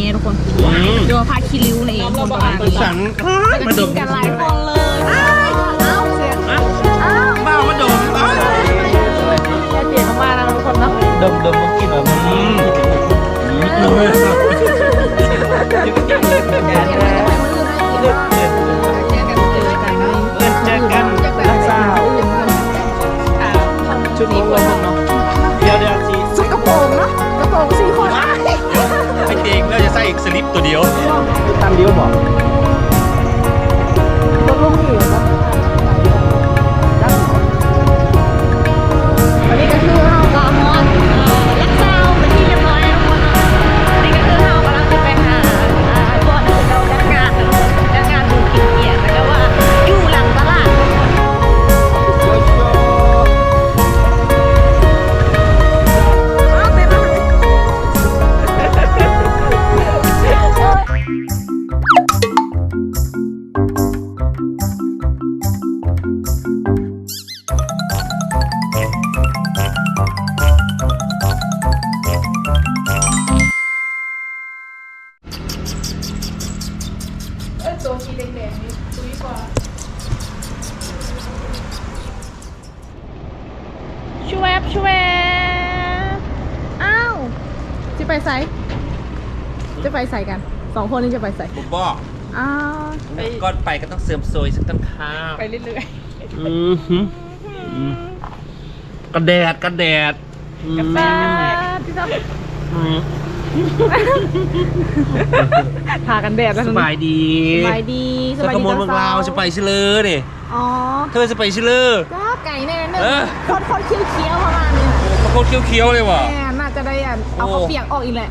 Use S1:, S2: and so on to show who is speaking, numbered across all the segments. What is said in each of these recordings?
S1: งี้ทุกคนเดี๋ยวผ้าคีริ้วนี่คนประมาณนี้
S2: สัน
S1: มันจะกินกันหลายคนเลยอ้าวอ้าวเสียงอ้าว
S2: บ้ามาดมอ้าว
S1: แค่เสียงมากๆนะทุกคนเนาะ
S2: ดมดมมากินแบบอืม
S1: เดี๋ยวมันจะไปมือ
S2: ส่อีกสลิปตัวเดียวตามเดียวบอก
S1: ลดลงอยู่เนาะวัน บชวบอ้าวจะไปใส่จะไปใส่กันสองคนนี้จะไปใส่
S2: ผมบอก
S1: อ้าว
S2: ก่อนไปก็ต้องเสริมโซยสักตั้งข้าว
S1: ไปเรื่อย
S2: อือหืออืมกระแดดกระแดดอืม
S1: ๆกาแฟที่ชอบ
S2: อืม
S1: ทากันแดดแล้ว
S2: สบายดี
S1: สบายดีส
S2: ส
S1: บาย
S2: ก
S1: ดี
S2: มลเมืองลาวจะไปชิเลอนี่
S1: อ๋อ
S2: เธอจะไปชิเลอ
S1: ก็ไก่แน่นึง
S2: เออ
S1: คนคนเคี้ยวเคี้ยวๆประมาณนี้
S2: ข้าวโพดเคี้ยวๆเลยว่ะ
S1: แม่น่าจะได้อะเอาข้าวเปียกออกอีกแหละ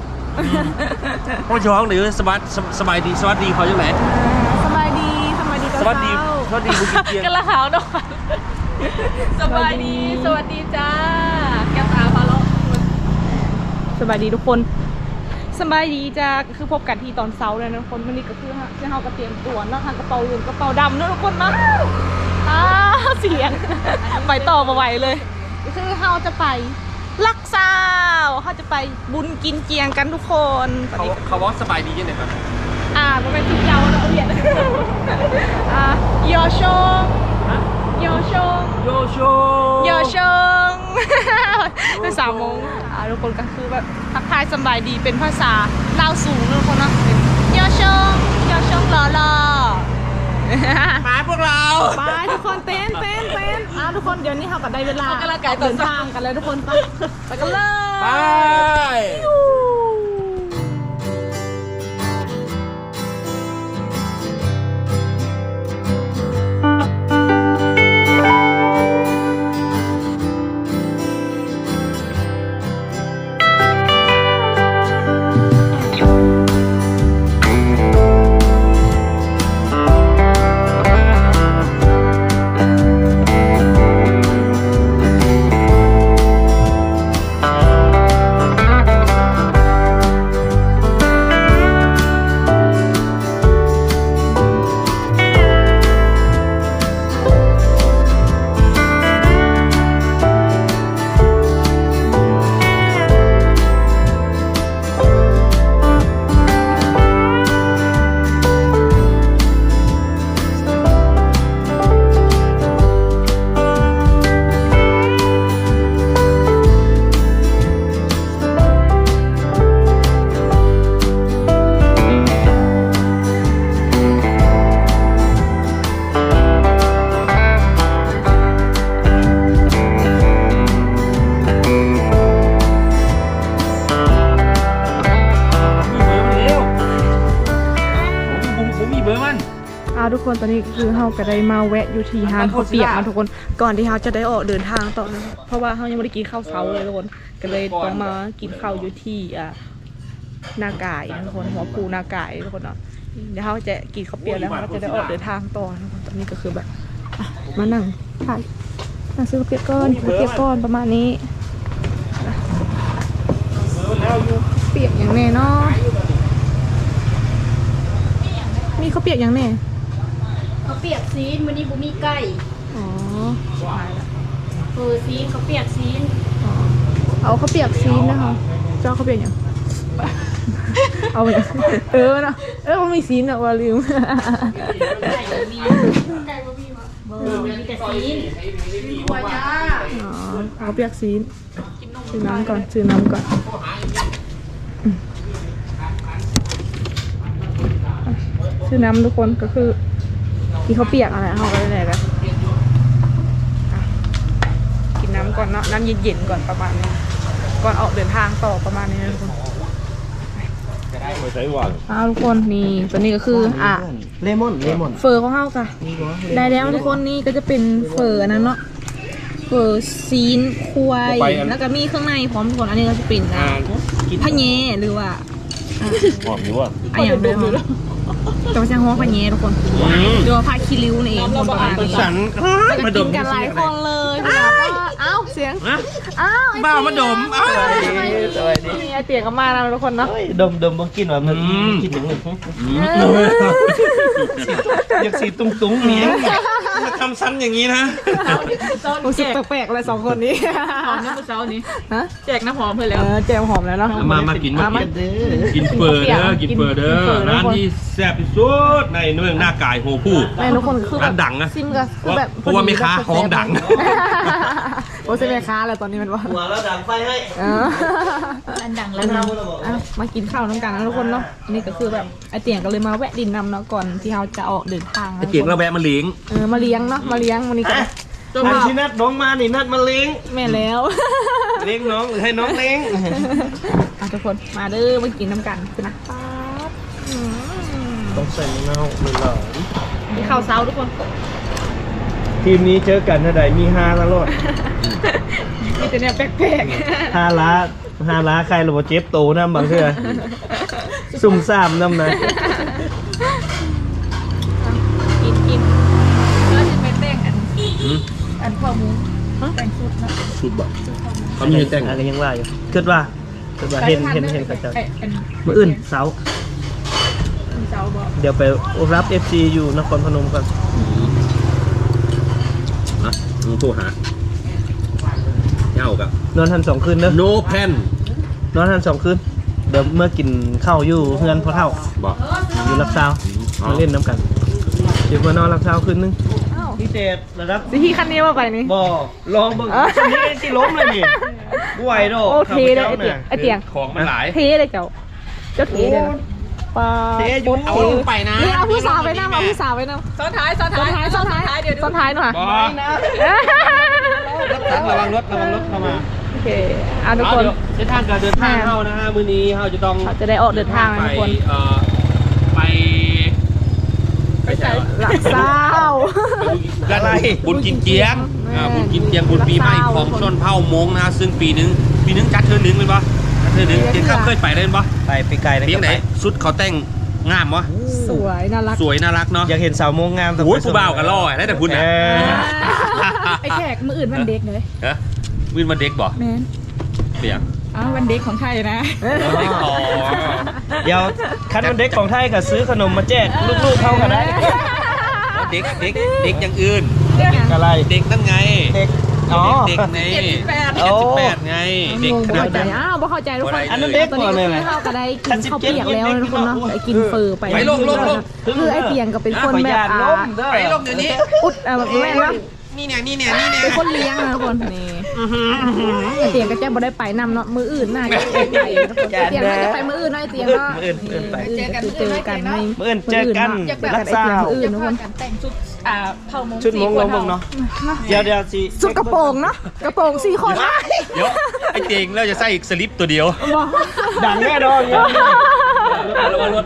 S2: พ่อช้องหรือสบายสบายดีสวัสดีเขาอยู่ไหน
S1: สบายดีสบายดี
S2: สวัสดีสวัสดีบุญเกียง
S1: กันละขาวดอกสบายดี สวัสดีจ้า แก้วตาพาเลาะสบายดีทุกคนสบายดีจ้าก็คือพบกันที่ตอนเช้าเลยนะทุกคนวันนี้ก็คือที่เฮาก็เตรียมตัวเนาะทางกระเป๋าเงินกระเป๋าดำเนาะทุกคนเนาะ อ้าวเสียง ไปต่อมาไหวเลยก็คือเฮาจะไป ลักซาวเฮาจะไปบุญกินเจียงกันทุกคนตอน
S2: เขา
S1: นี้
S2: เขาบอกสบายดียังไงครับ
S1: อ่ามันเป็นทุกเจ้าเราเรียนอ่ายอชงยอชง
S2: โยโช
S1: ยอชงเป็นสามโมงอ่าทุกคนก็คือแบบทักทายสำบายดีเป็นภาษาลาวสูงนะทุกคนเนาะยอชงยอชงรอรอ
S2: มาพวกเรา
S1: ไปทุกคนเต้นเต้นเต้นอ่า ทุกคนเดี๋ยวนี้เราก็ได้เวลาเดินทางกันแล้วทุกคนไปไปกันเลย
S2: ไป
S1: คนตอนนี้คือเฮาก็ได้มาแวะอยู่ที่ห้างข้าวเปียกนะทุกคนก่อนที่เฮาจะได้ออกเดินทางต่อนะเพราะว่าเฮายังไม่ได้กินข้าวเช้าเลยทุกคนก็เลยต้องมากินข้าวอยู่ที่อ่าหน้ากายนะทุกคนหัวปูหน้ากายทุกคนเนาะเดี๋ยวเฮาจะกินข้าวเปียกแล้วเฮาก็จะได้ออกเดินทางต่อนะทุกคนตอนนี้ก็คือแบบอะมานั่งถ่ายนั่งซื้อข้าวเปียกก้อนข้าวเปียกก้อนประมาณนี้เปียกอย่างแน่เนาะมีข้าวเปียกอย่างแน่
S3: เขาเปียกซีนวันนี้บุมีไก่
S1: อ๋อหายละ
S3: เออซีนเขาเปียกซีน
S1: อ๋อเอาข้าวเปียกซีนนะคะ เจ้าข้าวเปียกอย่าง เอาไปเออเนาะเออมันมีซีนอะว่าลืม
S3: มีแต่ซีนหัวจ้า
S1: อ๋อเอาเปียกซีนซื้อน้ำก่อนซื้อน้ำก่อนอืมซื้อน้ำทุกคนก็คือ ที่เขาเปียกอะไรเขาก็ได้เลยกันอะกินน้ำก่อนเนาะน้ำเย็นๆก่อนประมาณนี้ก่อนออกเดินทางต่อประมาณนี้นะทุกคน
S2: ไม่ใช่หวาน
S1: อ้าวทุกคนนี่ตัวนี้ก็คืออะ
S4: เลมอนเลมอน
S1: เฟอร์ของเฮาค่ะได้แล้วทุกคนนี่ก็จะเป็นเฟอร์อันนั้นเนาะเฟอร์ซีนควายแล้วก็มีเครื่องในพร้อมทุกคนอันนี้ก็จะเป็นอะพะเยหรือว่า
S2: หอมอยู่ว่ะ
S1: อะอย่างเดิม จะไม่ใช่ห้องพะเยทุกคนหรือว่าพาคิริวนี่เองคนประมาณนี้
S2: สัน
S1: มากินกันหลายคนเลยพี่ดาว่าอ้าวเสียงอ้าวไอ้
S2: บ้ามาดมเอ้ย
S4: สวัสดี
S1: นี่ไอเตียงก็มาแล้วทุกคนเนาะ
S4: เฮ้ยดมดมบ่กินว่ามัน
S2: อืม
S4: กินถึงหนึ่ง
S1: เออ
S4: อยากสีตุ้งตุ้งๆเนี้ย
S2: มาทำซ้ำอย่างนี้นะ
S1: รู้สึกแปลกๆเลยสองคนนี้
S5: หอมน้ำมันเช้านี้
S1: ฮะ
S5: แจกน้ำหอมเพื่อน
S1: เอ
S5: แล้ว
S1: อแจมหอมแล้วเนาะ
S2: มามากินมา
S1: มา
S2: กิน
S4: เด้อ
S2: กินเฟอร์เด้อ
S1: กิ
S2: กิ
S1: น
S2: นเฟอร์เด้อ
S1: กินเฟอร์เด้อ
S2: ร้านที่แซ่บที่สุดในเมืองหน้ากายโฮผู้
S1: แม่ทุกคนคือแบบ
S2: ร้านดังนะ
S1: ซิมก็คือแบบ
S2: เพราะว่าแม่ค้าของดัง
S1: โอ้ใช่แม่ค้าแล้วตอนนี้มันว่า
S4: หัวแล้วดังไฟให้
S1: เออ
S5: อันดัง
S4: แล้
S5: แล้วว
S4: เราเราบอก
S1: อะมากินข้าวน้ำกันนะทุกคนเนาะอันนี่ก็คือแบบไอเตียงก็เลยมาแวะดินนำเนาะก่อนที่เราจะออกเดินทางนะ
S2: ไอ้เกียงเราแวะมาเลี้ยง
S1: เออมาเลี้ยงเนาะมาเลี้ยงวันนี้ก็
S4: นัดที่นัดน้องมานี่นัดมาเลี้ยง
S1: แม่แล้ว
S4: เลี้ยงน้องหรือให้น้องเลี้ยง
S1: อะทุกคนมาเด้อมากินน้ำกันคือนะป๊าบอืม
S4: ต้องใส่มะนาวหรือหล่อ
S1: มีข้าวเช้าทุกคน
S4: ทีมนี้เจอกันเท่าใดมีฮาละรอด
S1: มีแต่เนี่ยแปลก
S4: ฮาล้าฮาล้าใครหรือว่าเจ็บโตน้ำบางเทื่อซุ่มซ่ามน้ำนะ
S1: ๆ กินกิน
S5: แล้วจะเป็นแป้งอัน
S2: อืม
S5: อันข้อมูลแต่งชุดนะ
S2: สุดบอกเขามีให้แต่ง
S4: อะไรยังว่าอยู่คิดว่าคิดว่าเห็นเห็นเห็นเขาเจะ
S5: ไอ้อัน
S4: มื่ออื่นเสาร์
S5: เจ้าบอก
S4: เดี๋ยวไปรับ FC อยู่นครพนมก่อน
S2: นะมึงโทรหาเงากับ
S4: นอนทันสองคืนเนอะ
S2: no pen
S4: นอนทันสองคืน เดี๋ยวเมื่อกินข้าวอยู่เพื่อนพ่อเท่า
S2: บอก
S4: อยู่รับเช้า
S2: อ๋อ
S4: มาเล่นน้ำกันเดี๋ยวมานอนรับเช้าคืนนึง
S1: อ้าว
S4: พิเศษระดับ
S1: สิที่คันนี้มาไปนี่
S4: บ่ลองเบิ่ง
S1: อะ
S4: ชนี้ที่ล้มเลยนี่บวยดอก
S1: โอเคเลยไอเตียงไอเตียง
S2: ของมันหลาย
S1: เทเลยเจ้าเจ้าเทเลยนะ ปลา
S4: เทอยู่
S2: เอาลงไปนะ
S1: นี่เอาผู้สาวไปนั่งเอาผู้สาวไปนั่ง
S5: ซ้อนท้ายซ้อน
S1: ซ้อน
S5: ท้าย
S1: ท้ายซ้อนท้าย
S5: เดี๋ยวดู
S1: ซ้อนท้ายหน่อย
S2: บอ
S4: ระวังรถระวังรถเข้ามา
S1: โอเคเอาทุกคน
S4: เส้นทางการเดินทางเข้านะฮะมื้อนี้เราจะต้อง
S1: เขาจะได้ออกเดินทางนะทุกคน
S2: เอ่อไปไปไหนวะ
S1: หลักเศร้า
S2: อะไรบุญกินเจียงอ่าบุญกินเจียงบุญปีใหม่ของชนเผ่ามงนะ ซึ่งปีหนึง ปีหนึงจัดเทือหนึงเลยปะ จัดเทือหนึงเจียงข้ามเคยไปได้ปะ
S4: ไปไปไกลนะ
S2: เพียงไหนสุดเขาแต่งงามวะ
S1: สวยน่ารัก
S2: สวยน่ารักเนาะ
S4: อยากเห็นสาวโมงงามต้อง
S2: โอ้ยผู้บ่าวกันล่อได้แต่คุณนะ
S1: ไอแขกมืออื่นวันเด็กเลย
S2: ฮะวินมาเด็กบ่
S1: แมน
S2: เปียง
S5: อ้าววันเด็กของไทยนะ
S2: เด็กขอ๋อ
S4: เดี๋ยวคันมันเด็กของไทยก็ซื้อขนมมาแจกลูกๆเขากันได้
S2: เด็กเด็กเด็กอย่างอื่นเด็ก
S4: อะไร
S2: เด็กนั่นไง
S4: เด็ก อ๋อ
S2: เด็กไง
S5: เจ็ดสิบแปด
S2: เจ็ดสิบแปดไง เด็ก
S1: งง
S2: ข
S1: บ่
S2: นาด
S1: เข้าใจ
S2: นั้น
S1: อ้าวบ่เข้าใจทุกคน
S4: อันนั้นเด็ก
S1: ตอน
S4: ก
S1: นี้
S4: ว่าเลย
S1: คือข้าวก็ได้กินข้าวเปียกแล้วนะทุกคนเนาะไปกินเฟอร์ไป
S2: ไปลงลงลง
S1: คือไอเตียงก็เป็นคนแบบ
S4: ขออนุญาต
S1: อ่า
S4: ล้มเด้อ
S2: ไปลงเดี๋ยวนี้
S1: อุดอ่าแบบแม่นเนาะ
S2: นี่เนี่ยนี่เนี่ยนี่เนี่ย
S1: เป็นคนเลี้ยงนะทุกคนนี่ไอเตียงก็แจ้งบ่ได้ไปนำเนาะมืออื่นน่าจะไปไปทุกคนไอเตียงน่าจะไปมืออื่นเนาะไอเตียงเนาะ
S4: มื้ออื่นมื้ออื่นไป
S1: เจอกันเจอกันใน
S4: มื้ออื่นเจอกัน
S1: เจอกัน
S4: รั
S1: ไอกเตี
S4: ษา
S1: ยงมืออื่นทุกคน
S5: การแต่งชุด อ่าเผ่ามง
S4: ชุดมงลงมงเนาะเดี๋ยวเดี๋ยวสิ
S1: สุดกระโปรงเนาะกระโปรงสี่คน
S2: เดี๋ยวไอ้เจงเราจะใส่สลิปตัวเดียว
S1: บอก
S4: ดังแน่นอนครับ
S2: ระวังรถ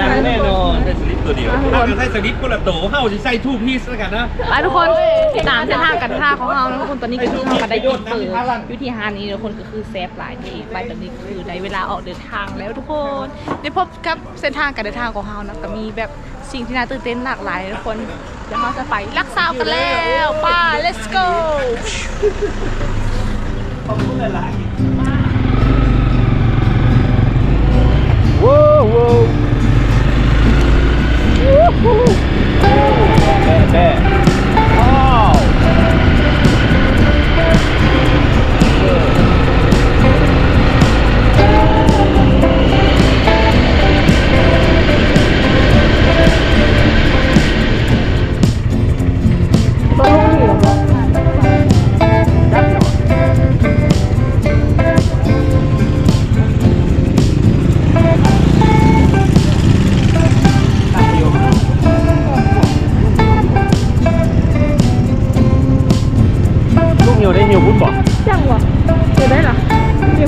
S4: ดังแน่นอน
S2: ใส่สลิป ตัวเดียวถ้าจะใส่สลิปคนละโตเฮาจะใส่ทูพีซแล้วกันนะ
S1: ไปทุกคนติดตามเส้นทางกันท่าของเรานะทุกคนตอนนี้ก็คือเราก็ได้กินเปิดยุทธิฮานี้ทุกคนก็คือแซฟหลายที่ไปแบบนี้คือได้เวลาออกเดินทางแล้วทุกคนได้พบกับเส้นทางการเดินทางของเรานะก็มีแบบสิ่งที่น่าตื่นเต้นหลากหลายทุกคนเดี๋ยวเราจะไปลักซาวกันแล้วไป้า let's go
S4: ขอบคุณหลาย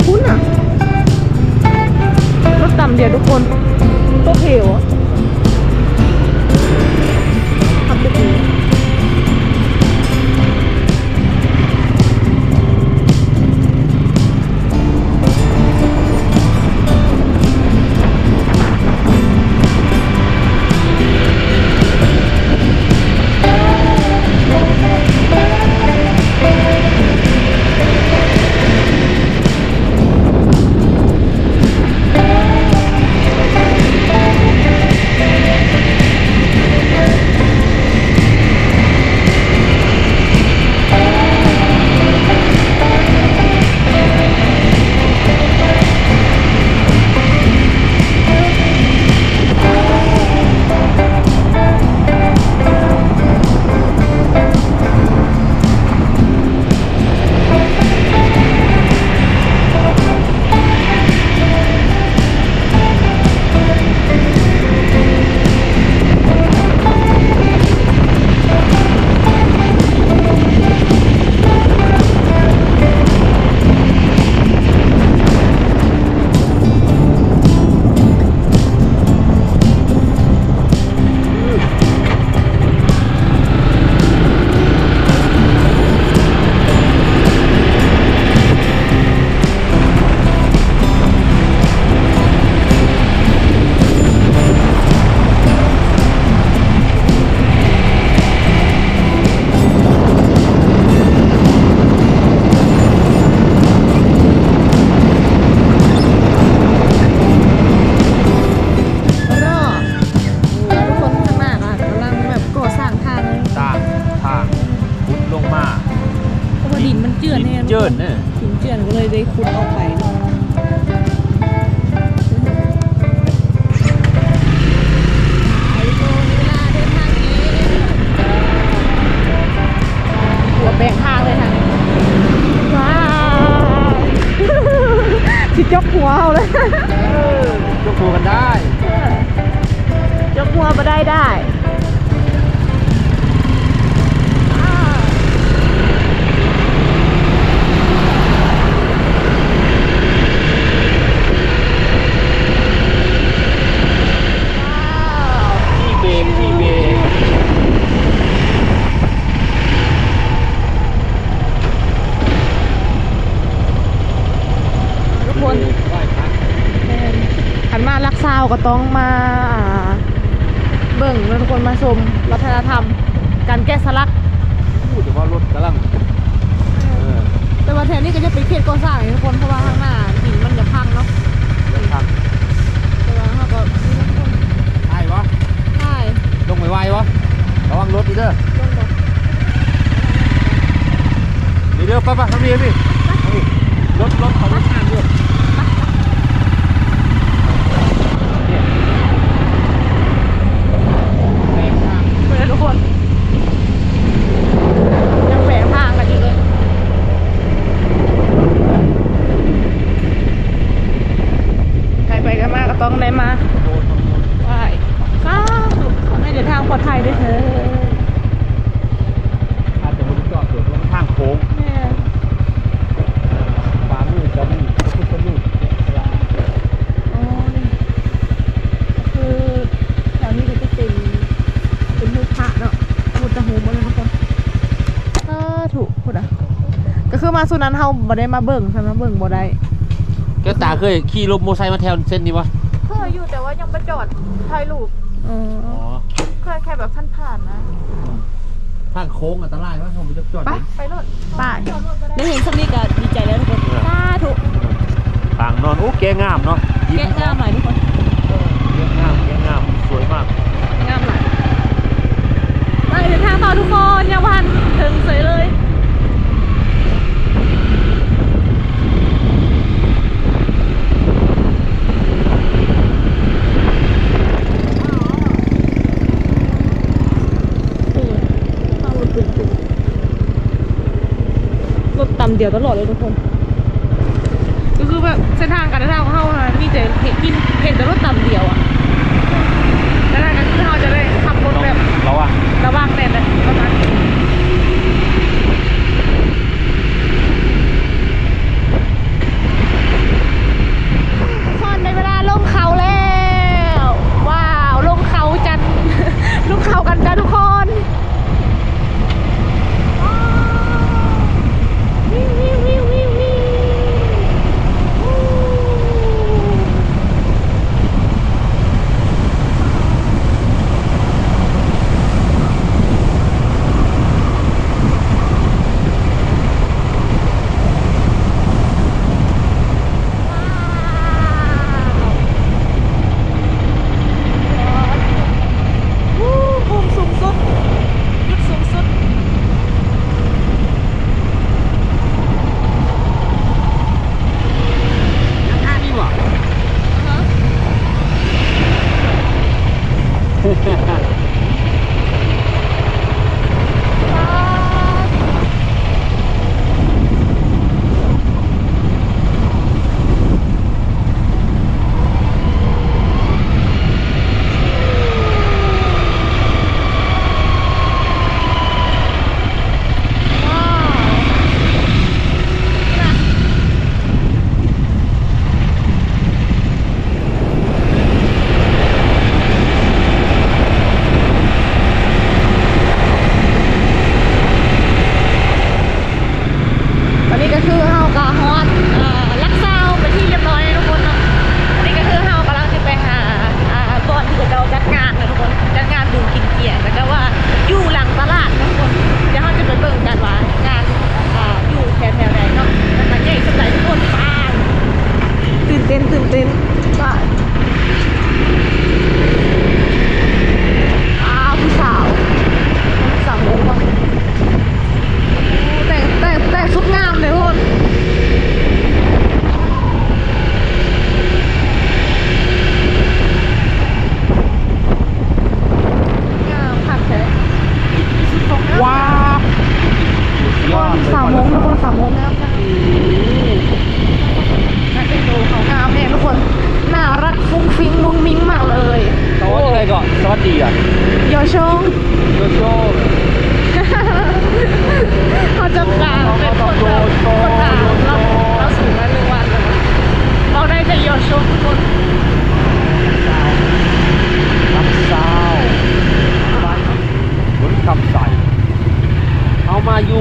S1: คุ้อะร
S2: ถต่ำ
S1: เดี
S2: ย
S1: วทุก
S2: คน ตัวเพ
S1: ละ คนขันมาลักซาวก็ต้องมาอ่าเบิ่งแล้วทุกคนมาชมวัฒนธรรม การแกะสลัก
S2: พูดแต่ว่ารถกำลังเออ
S1: แต่ว่าแทนนี่ก็จะเป็นเขตก่อสร้างทุกคนเพราะว่าข้างหน้าหินมันจะพังเนาะ
S2: ทาง
S1: แต่ว่าเขาก็นี่นะทุกคน
S2: ใช่ปะ
S1: ใช่
S2: ลงไม่ไหววะระวังรถดีเด้อ
S1: ลงรถ
S2: ดีเด้อไปไปทางนี้พี่รถรถเขารถข้างด้วยเนี่ยแรงข้าง
S1: ไปเลยทุกคน ยังแหวกทางกันอยู่เลยใครไปกันมาก็ต้องได้มา
S2: โดนทั้งหมด
S1: ไหว้สาธุขอให้เดินทางปลอดภัยด้วยเถอะ
S2: อาจจะมันจอดส่วนลงข้างโค้ง
S1: แม่
S2: ขวามือจะมีพระพุทธรูปเนี่ยสลา
S1: อ๋อคือแถวนี้ก็จะเป็นเป็นภูพระเนาะพุทธโฮมอะไรทุกคนสาธุพุทธะก็คือ มาสุนันเฮาบ่ได้มาเบิ่งใช่ไหมเบิ่งบ่ได้
S2: แกตาเคยขี่รถโมอไซค์มาแถวเส้นนี้ปะ
S3: เคยอยู่แต่ว่ายังไม่จอดถ่ายรูป
S1: อ๋อ
S2: อ๋อ
S3: เคยแค่แบบผ่านๆนะ
S2: ข้างโค้งอันตรายว่าผมจะจอด
S1: ไป
S3: ไปรถ
S1: ป้าย
S3: จอดรถก็ได้
S1: ได้เห็นสำนีก็ดีใจแล้วทุกคนสาธุ
S2: ทางนอนโอ้แกงามเนาะยิ้
S1: แกะ
S2: ม
S1: งามหน่อยทุกคน
S2: แกงามแกงามสวยมาก
S1: งามหลายไปเดินทางต่อทุกคนยังพันถึงเสยเลย รถต่ำเดียวตลอดเลยทุกคน ก็คือแบบเส้นทางการเดินทางของเขาอะมีแต่เห็นเห็นแต่รถต่ำเดียวอะ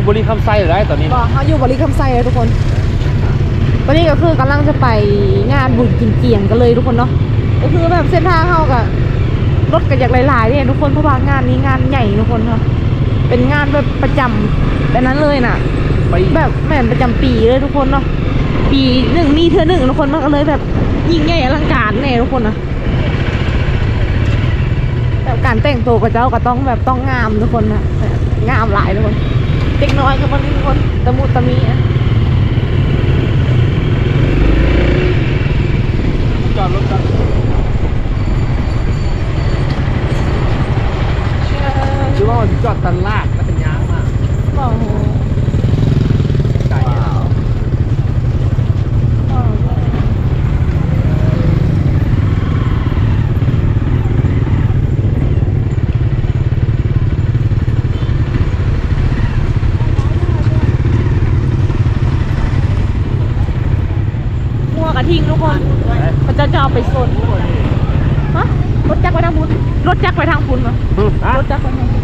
S2: บริคำไซหรือไรตอนนี้
S1: บอกเขาอยู่บริคำไซเลยทุกคนตอนนี้ก็คือกำลังจะไปงานบุญกินเกียงกันเลยทุกคนเนาะ ก็คือแบบเส้นทางเขากับรถกันอย่างหลายๆเนี่ยทุกคนเพราะว่างานนี้งานใหญ่ทุกคนเนาะ เป็นงานแบบประจำแบบนั้นเลยน่ะ
S2: ไป
S1: แบบแม่นประจำปีเลยทุกคนเนาะ ปีหนึ่งมีเธอหนึ่งทุกคนมันก็เลยแบบยิ่งใหญ่อลังการแน่ทุกคนนะแบบการแต่งตัวกับเจ้าก็ต้องแบบต้องงามทุกคนนะแบบงามหลายทุกคน เด็กน้อยกับคนนี้ทุกคนตะมุตะมีอะ
S2: จอดรถก่อนหรือว่ามันจอดตันลากแล้วเป็นยางมาก
S1: บอกโห
S2: ไก่
S1: งัวกระทิงทุกคนพระเจ้าจะเอาไปโซนฮะรถจักรไปทางพุนรถจักรไปทางพุนเหรอ รถจักรไปทางพุน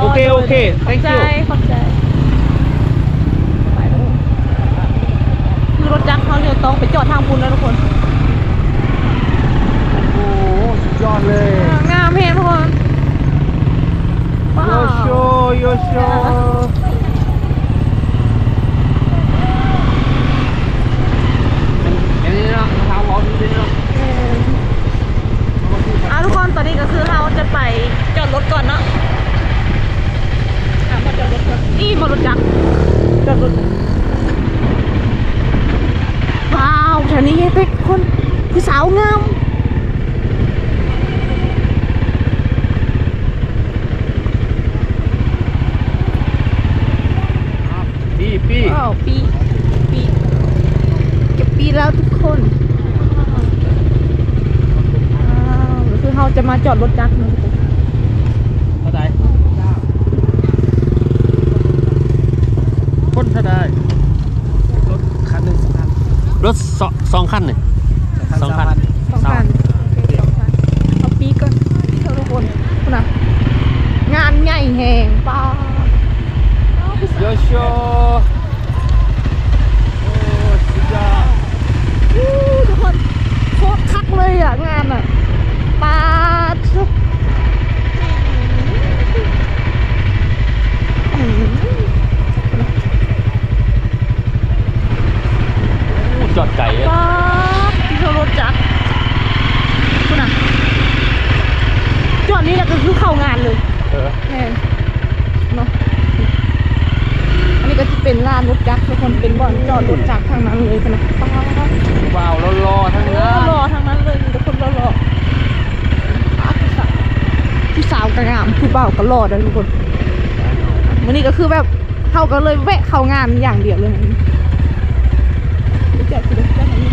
S4: โอเคโอเค
S1: ขอบ
S4: thank
S1: ใจ
S4: you
S1: ขอบใจไปแล้วคือรถจักรเขาเลี้ยว ตรงไปจอดทางพุนแล้วทุกคน
S4: โอ้สุดยอดเลย
S1: งามเพลงทุกคนว้า
S4: โยวโชโยโช
S2: อันนี้เนาะเท้าล้อนี่เนาะ
S1: อะทุกคนตอนนี้ก็คือเราจะไปจอดรถก่อนเนาะอะมาจอดรถก่อนนี่มารถจักรจอดรถ ว้าวแถวนี้เป็นคนคือสาวงาม
S2: พี่พี่
S1: ว้าวปีปีเก็บปีแล้วทุกคนว้าวก็คือเราจะมาจอดรถจักรเนาะทุกคน
S2: เข้าใจคนเท่าไดรถคันหนึ่งสองคัน รถสองสองคันเนี่ยสองคัน
S1: สองพันโอเคสองพันเอาปีก่อนเท่าทุกคนคุณนะงานใหญ่แหงป้าอ้าวพี่สาว
S2: โยโชโอ้สุดยอด
S1: อู้ทุกคนโคตรคักเลยอะงานอะปาดสุดอืม
S2: อู้จอดไก่อะ
S1: ปาดที่เขารถจักรคุณน่ะจอดนี้แหละก็คือเข้างานเลย
S2: เออ
S1: แน่เนาะอันนี้ก็จะเป็นลานรถจักรทุกคนเป็นบ่อนจอดรถจักรทางนั้นเลยคุณนะปาด
S2: ว้าวรอๆทั้ง
S1: โอ้
S2: นั้น
S1: รอทางนั้นเลยมีแต่คนรอรออาผู้สาวผู้สาวกระงามผู้บ่าวก็รอได้ทุกคนวันนี้ก็คือแบบเขาก็เลยแวะเข้างานอย่างเดียวเลยรู้จักคือรู้จักอันนี้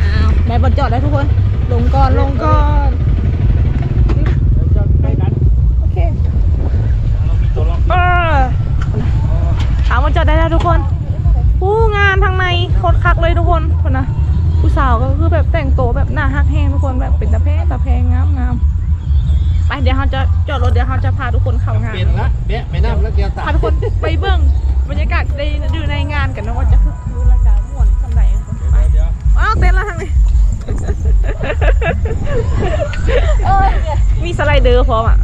S1: อ้าวได้บอลจอดได้ทุกคน ลงก่อนลงก่อน
S2: จอดใกล้กัน
S1: โอเค
S2: เรามีตัวล็อก
S1: เออเอามาจอดได้แล้วทุกคนผู้งานทางในโคตรคักเลยทุกคนคนนะผู้สาวก็คือแบบแต่งตัวแบบหน้าฮักแห้งทุกคนแบบเป็นตะแพงตะแพงงามงาม ไปเดี๋ยวเราจะจอดรถเดี๋ยวเราจะพาทุกคนเข้างาน
S2: เป็นละเบ๊ะไม่น่าแล้วเกียร์ตัด
S1: พาทุกคนไปเบื้องบรรยากาศได้ดูในงานกันนะว่าจะคือคือรายการม่วนสำไหนไป
S2: เดี๋ยว
S1: อ้าวเต้นแล้วทางนี้มีสไลเดอร์พร้อมอะ